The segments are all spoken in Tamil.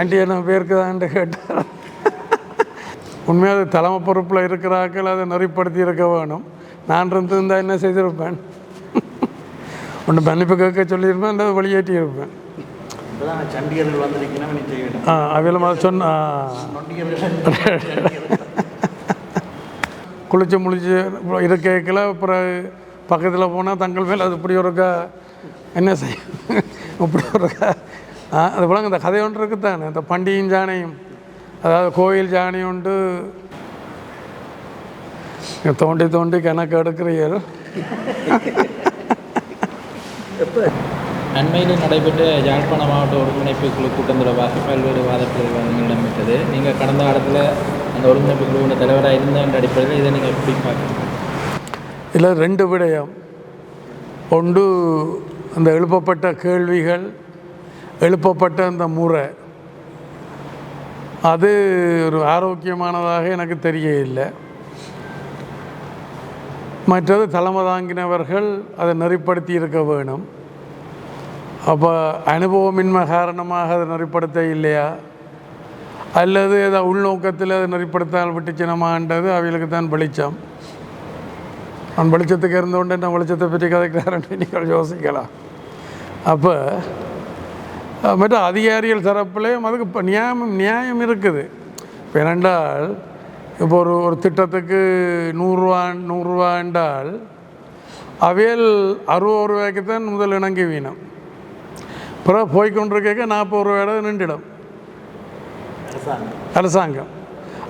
ஆண்டி என்ன பேருக்கு தான்ட்டு கேட்டார். உண்மையாக தலைமை பொறுப்பில் இருக்கிறாக்கள் அதை நெறிப்படுத்தி இருக்க வேணும். நான் இருந்திருந்தா என்ன செய்திருப்பேன்? ஒன்று மன்னிப்பு கேட்க சொல்லியிருப்பேன் அல்லது வெளியேற்றி இருப்பேன். ஆ அவையில் மாதிரி சொன்ன குளிச்சு முழிச்சு இருக்கைக்கில் அப்புறம் பக்கத்தில் போனால் தங்கள் மேல் அது இப்படி ஒருக்கா என்ன செய்யும் இப்படி ஒருக்கா அது போல இந்த கதை ஒன்று இருக்குத்தானே இந்த பண்டிகையும் ஜானையும் அதாவது கோயில் ஜானை உண்டு. தோண்டி தோண்டி கணக்கு எடுக்கிறீர்கள். அண்மையில் நடைபெற்ற யாழ்ப்பாண மாவட்ட ஒருங்கிணைப்பு குழு கூட்டம் தொடர்பாக பல்வேறு வாதங்கள் இடம்பெற்றது. நீங்கள் கடந்த காலத்தில் அந்த ஒருங்கிணைப்பு குழுவின் தலைவராக இருந்த என்ற அடிப்படையில் இதை நீங்கள் எப்படி பார்க்குறீங்க இதில் ரெண்டு விடயம். ஒன்று அந்த எழுப்பப்பட்ட கேள்விகள் எழுப்பப்பட்ட அந்த முறை அது ஒரு ஆரோக்கியமானதாக எனக்கு தெரியவில்லை. மற்றது தலைமை தாங்கினவர்கள் அதை நெறிப்படுத்தி இருக்க வேணும். அப்போ அனுபவமின்மை காரணமாக அதை நெறிப்படுத்த இல்லையா? அல்லது ஏதோ உள்நோக்கத்தில் அதை நெறிப்படுத்தால் விட்டுச்சினமான்றது அவைகளுக்கு தான் வெளிச்சம். நான் வெளிச்சத்துக்கு இருந்தோண்டு நான் வெளிச்சத்தை பற்றி கதைக்கிறாருன்னு நீங்கள் யோசிக்கலாம். அப்போ மற்ற அதிகாரிகள் தரப்புலேயும் அதுக்கு இப்போ நியாயம் நியாயம் இருக்குது. இப்போ ஏனென்றால் இப்போ ஒரு ஒரு திட்டத்துக்கு நூறுரூவா நூறுரூவா என்றால் அவையல் அறுபது ரூபாய்க்கு தான் முதல் இணங்கி வீணம். பிறகு போய்கொண்டிருக்க நாற்பது ரூபாயோட நின்றுடும். அரசாங்கம்.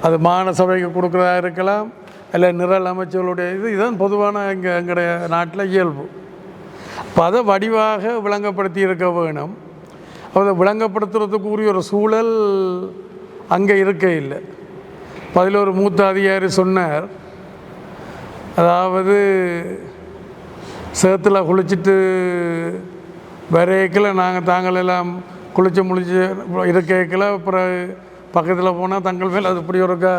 அது மாநில சபைக்கு கொடுக்குறதா இருக்கலாம் இல்லை நிரல் அமைச்சர்களுடைய இது இதுதான் பொதுவான எங்கள் எங்களுடைய நாட்டில் இயல்பு. அப்போ அதை வடிவாக விளங்கப்படுத்தி இருக்க வேணும். அதை விளங்கப்படுத்துறதுக்கு உரிய ஒரு சூழல் அங்கே இருக்க இல்லை. அதில் ஒரு மூத்த அதிகாரி சொன்னார். அதாவது சேத்துல குளிச்சுட்டு வரையக்கில் நாங்கள் தாங்கள் எல்லாம் குளிச்சு முழிச்சு இருக்கைக்கில் அப்புறம் பக்கத்தில் போனால் தங்கள் மேல் அது இப்படி ஒருக்கா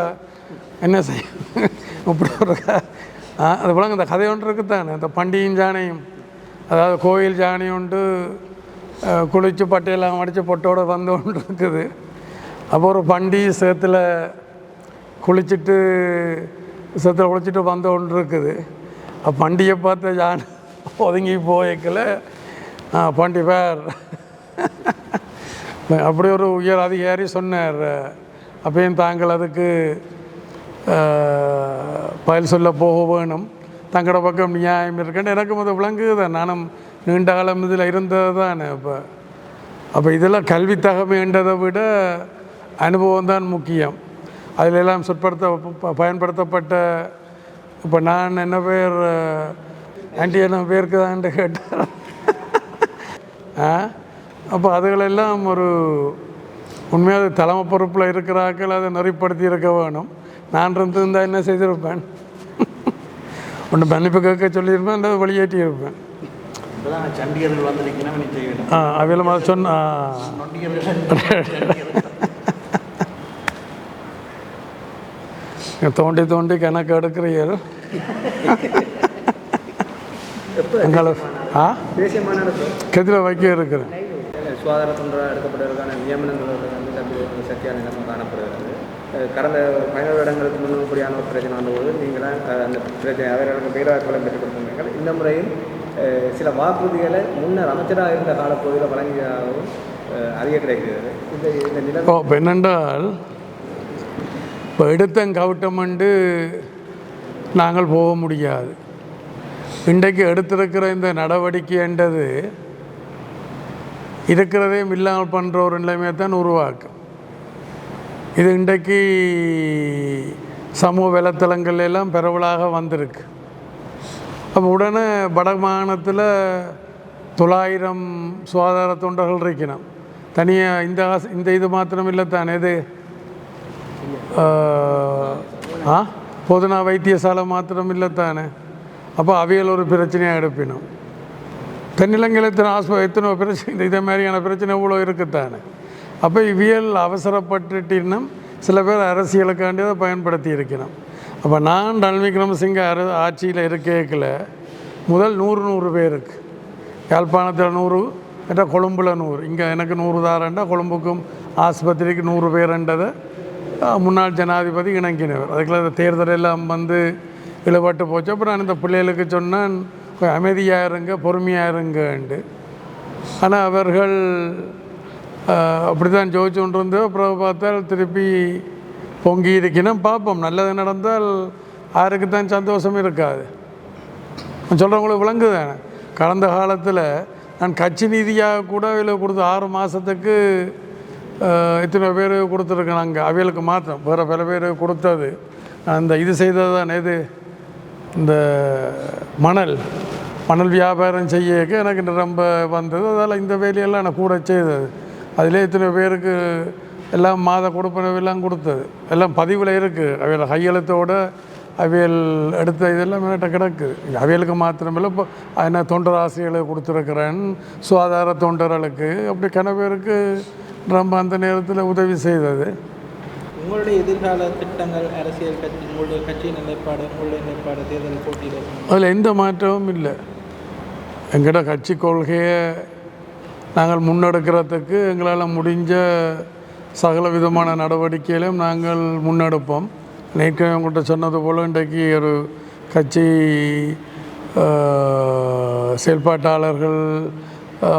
என்ன செய்யும் இப்படி ஒருக்கா அது போல அந்த கதை ஒன்று இருக்குத்தானே இந்த பண்டிகையும் ஜானையும் அதாவது கோயில் ஜானி உண்டு குளித்து குளிச்சு பட்டையெல்லாம் அடித்து பொட்டோட வந்து ஒன்று இருக்குது அப்போ ஒரு பண்டி சேத்துல குளிச்சுட்டு சேத்துல குளிச்சுட்டு வந்து ஒன்று இருக்குது அப்போ பண்டிகை பார்த்து யான் ஒதுங்கி போய்க்கல. பண்டி பேர். அப்படி ஒரு உயர் அதிகாரி சொன்னார். அப்பயும் தாங்கள் அதுக்கு பயில் பதில் சொல்ல போக வேணும். தங்களோட பக்கம் நியாயம் இருக்குன்னு எனக்கும் அது விளங்குது. நானும் நீண்ட காலம் இதில் இருந்தது தானே அப்போ? அப்போ இதெல்லாம் கல்வி தகமைன்றதை விட அனுபவம் தான் முக்கியம். அதில் எல்லாம் சொற்படுத்த பயன்படுத்தப்பட்ட இப்போ நான் என்ன பேர் ஆண்டி என்ன பேருக்கு தான் கேட்டார். ஆ? அப்போ அதுகளெல்லாம் ஒரு உண்மையாக தலைமை பொறுப்பில் இருக்கிறாக்கள் அதை நெறிப்படுத்தி இருக்க வேணும். நான் இருந்திருந்தால் என்ன செய்திருப்பேன்? ஒன்று மன்னிப்பு கேட்க சொல்லியிருப்பேன் அல்லது வெளியேற்றி மாதிரி சொன்ன தோண்டி தோண்டி கணக்கு எடுக்கிறீர்கள். எங்களை ஆ? கெதில் வைக்க இருக்கிறேன். சுகாதார தொண்டராக எடுக்கப்படுவதற்கான நியமனங்கள் சக்தியான நிலைமை காணப்படுகிறது. கடந்த பதினோரு இடங்களுக்கு முன்னும் இப்படியான ஒரு பிரச்சனை வந்தபோது நீங்களாம் அந்த பிரச்சனை அவர்களுக்கு பேராக்களும் பெற்றுக் கொடுத்திருந்தீர்கள். இந்த முறையில் சில வாக்குறுதிகளை முன்னர் அமைச்சராக இருந்த காலப்பகுதியில் வழங்கியதாகவும் அறிய கிடைக்கிறது. இந்த இந்த இப்போ என்னென்றால் இப்போ எடுத்தம் கவுட்டமண்டு நாங்கள் போக முடியாது. இன்றைக்கு எடுத்திருக்கிற இந்த நடவடிக்கைன்றது இருக்கிறதையும் இல்லாமல் பண்ணுற ஒரு நிலைமையை தான் உருவாக்கும் இது இன்றைக்கு சமூக வலைத்தளங்கள் எல்லாம் பரவலாக வந்திருக்கு. அப்போ உடனே வடமாகாணத்தில் தொள்ளாயிரம் சுகாதார தொண்டர்கள் இருக்கணும். தனியாக இந்த இந்த இது மாத்திரம் இல்லை தானே இது ஆ பொதுனா வைத்தியசாலை மாத்திரம் இல்லை தானே? அப்போ அவியல் ஒரு பிரச்சனையாக எடுப்பினோம். தென்னிலங்கையில் எத்தனை ஆஸ்ப எத்தனை பிரச்சனை இதே மாதிரியான பிரச்சனை இவ்வளோ இருக்குத்தானே அப்போ இவியல் அவசரப்பட்டுட்டினும் சில பேர் அரசியலுக்காண்டி அதை பயன்படுத்தி இருக்கணும். அப்போ நான் ரணில் விக்ரமசிங்க அரு ஆட்சியில் இருக்கேக்கில் முதல் நூறு நூறு பேருக்கு. யாழ்ப்பாணத்தில் நூறு மற்ற கொழும்புல நூறு. இங்கே எனக்கு நூறு தாரண்டா கொழும்புக்கும் ஆஸ்பத்திரிக்கு நூறு பேருன்றதை முன்னாள் ஜனாதிபதி இணங்கினவர். அதுக்குள்ள இந்த தேர்தல் எல்லாம் வந்து இழுபட்டு போச்சு. அப்புறம் நான் இந்த பிள்ளைகளுக்கு சொன்னேன் அமைதியாக இருங்க பொறுமையாக இருங்கன்ட்டு. ஆனால் அவர்கள் அப்படி தான் ஜோதிச்சு கொண்டு அப்புறம் பார்த்தால் திருப்பி பொங்கி இருக்கணும் பார்ப்போம் நல்லது நடந்தால் யாருக்கு தான் சந்தோஷம் இருக்காது. நான் சொல்கிறவங்களுக்கு விளங்குதானே கடந்த காலத்தில் நான் கட்சி நீதியாக கூட அவையில் கொடுத்த ஆறு மாதத்துக்கு இத்தனை பேர் கொடுத்துருக்கேன் அங்கே. அவைகளுக்கு மாத்திரம். வேறு பல பேர் கொடுத்தது. அந்த இது செய்தது தான் இது இந்த மணல். மணல் வியாபாரம் செய்யக்க எனக்கு ரொம்ப வந்தது. அதால் இந்த வேலையெல்லாம் நான் கூட செய்தது. அதிலே இத்தனை பேருக்கு எல்லாம் மாத கொடுப்பனவெல்லாம் கொடுத்தது. எல்லாம் பதிவில் இருக்குது அவையில் கையெழுத்தோட அவியல் எடுத்த இதெல்லாம் என்கிட்ட கிடக்குது அவியலுக்கு மாத்திரமில்லை. இப்போ என்ன தொண்டர் ஆசிரியர்களுக்கு கொடுத்துருக்குறேன். சுகாதார தொண்டர்களுக்கு அப்படி கன பேருக்கு ரொம்ப அந்த நேரத்தில் உதவி செய்தது. உங்களுடைய எதிர்கால திட்டங்கள் அரசியல் கட்சி உங்களுடைய கட்சியின் நிலைப்பாடு உங்களுடைய நிலைப்பாடு தேர்தல் போட்டியில்? அதில் எந்த மாற்றமும் இல்லை. எங்கள்கிட்ட கட்சி கொள்கையை நாங்கள் முன்னெடுக்கிறதுக்கு எங்களால் முடிஞ்ச சகல விதமான நடவடிக்கைகளையும் நாங்கள் முன்னெடுப்போம். நேற்று உங்கள்கிட்ட சொன்னது போல் இன்றைக்கு ஒரு கட்சி செயல்பாட்டாளர்கள்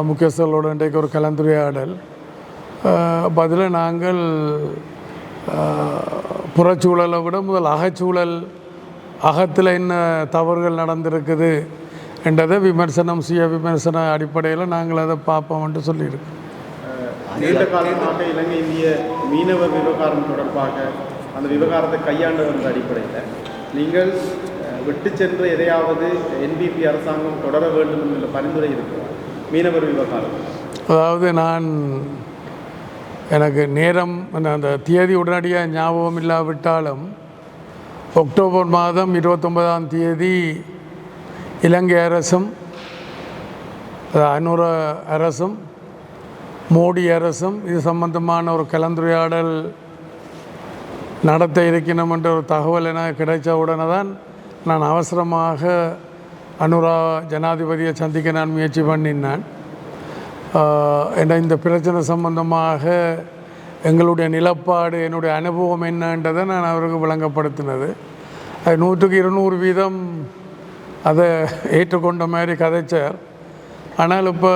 முக்கியஸ்தர்களோடு இன்றைக்கு ஒரு கலந்துரையாடல். பதில் நாங்கள் புறச்சூழலை விட முதல் அகச்சூழல் அகத்தில் என்ன தவறுகள் நடந்திருக்குது என்றதை விமர்சனம் சுய விமர்சன அடிப்படையில் நாங்கள் அதை பார்ப்போம்ன்ட்டு சொல்லியிருக்கோம். நீண்ட காலமாக இலங்கை இந்திய மீனவர் விவகாரம் தொடர்பாக அந்த விவகாரத்தை கையாண்டவர் அடிப்படையில் நீங்கள் விட்டு சென்ற எதையாவது என்பிபி அரசாங்கம் தொடர வேண்டும் என்ற பரிந்துரை இருக்கிறார் மீனவர் விவகாரம். அதாவது நான் எனக்கு நேரம் அந்த அந்த தேதி உடனடியாக ஞாபகம் இல்லாவிட்டாலும் அக்டோபர் மாதம் இருபத்தொன்பதாம் தேதி இலங்கை அரசும் அது அரசும் மோடி அரசும் இது சம்பந்தமான ஒரு கலந்துரையாடல் நடத்த இருக்கணும் என்ற ஒரு தகவல் எனக்கு கிடைச்ச உடனே தான் நான் அவசரமாக அனுரா ஜனாதிபதியை சந்திக்க நான் முயற்சி பண்ணினேன். என்ற இந்த பிரச்சனை சம்பந்தமாக எங்களுடைய நிலப்பாடு என்னுடைய அனுபவம் என்னன்றதை நான் அவருக்கு விளங்கப்படுத்தினது. அது நூற்றுக்கு இருநூறு வீதம் அதை ஏற்றுக்கொண்ட மாதிரி கதைச்சார். ஆனால் இப்போ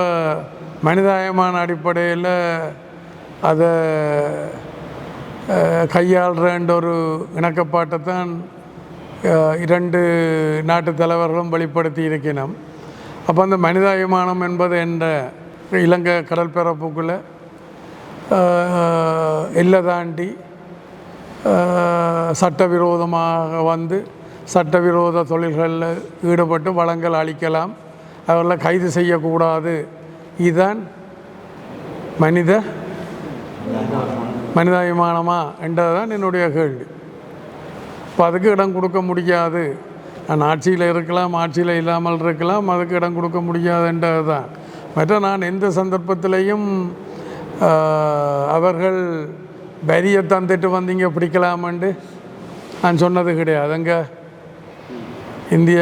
மனிதாயமான அடிப்படையில் அதை அஹ், ஒரு இணக்கப்பாட்டை தான் இரண்டு நாட்டு தலைவர்களும் வெளிப்படுத்தி இருக்கணும் அப்போ அந்த மனிதாபிமானம் என்பது என்ற இலங்கை கடற்பரப்புக்குள்ளே எல்லை தாண்டி சட்டவிரோதமாக வந்து சட்டவிரோத தொழில்களில் ஈடுபட்டு வளங்கள் அளிக்கலாம் அவர்களை கைது செய்யக்கூடாது இதுதான் மனித மனிதாபிமானமா என்றதுதான் என்னுடைய கேள்வி. இப்போ அதுக்கு இடம் கொடுக்க முடியாது. நான் ஆட்சியில் இருக்கலாம் ஆட்சியில் இல்லாமல் இருக்கலாம் அதுக்கு இடம் கொடுக்க முடியாதுன்றது தான் மற்ற நான் எந்த சந்தர்ப்பத்திலையும் அவர்கள் வரியை தந்துட்டு வந்தீங்க பிடிக்கலாமண்டு நான் சொன்னது கிடையாது அங்கே இந்திய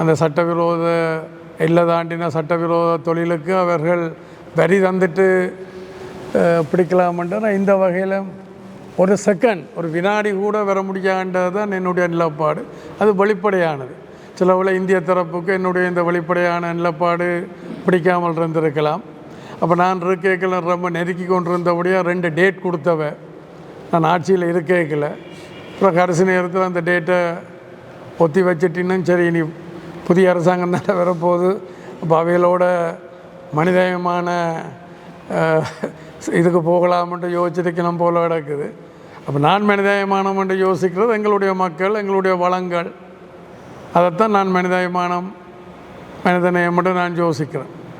அந்த சட்டவிரோத எல்லை தாண்டின சட்டவிரோத தொழிலுக்கு அவர்கள் வரி தந்துட்டு பிடிக்கலாமன்ற இந்த வகையில் ஒரு செகண்ட் ஒரு வினாடி கூட வர முடியாதுன்றது தான் என்னுடைய நிலப்பாடு. அது வெளிப்படையானது. சிலவில் இந்திய தரப்புக்கு என்னுடைய இந்த வெளிப்படையான நிலப்பாடு பிடிக்காமல் இருந்திருக்கலாம். அப்போ நான் இருக்கைகளை ரொம்ப நெருக்கி கொண்டிருந்தபடியாக ரெண்டு டேட் கொடுத்தவ. நான் ஆட்சியில் இருக்கைக்கல. அப்புறம் கடைசி நேரத்தில் அந்த டேட்டை ஒத்தி வச்சுட்டின்னு சரி இனி புதிய அரசாங்கம் தானே வரப்போகுது. அப்போ அவைகளோட மனிதயமான இதுக்கு போகலாம்ன்ட்டு யோசிச்சிருக்கணும் போல கிடக்குது. அப்போ நான் மனிதாயமானம்ன்ட்டு யோசிக்கிறது எங்களுடைய மக்கள் எங்களுடைய வளங்கள். அதைத்தான் நான் மனிதாயமானம் மனிதநேயம்ன்ட்டு நான் யோசிக்கிறேன்.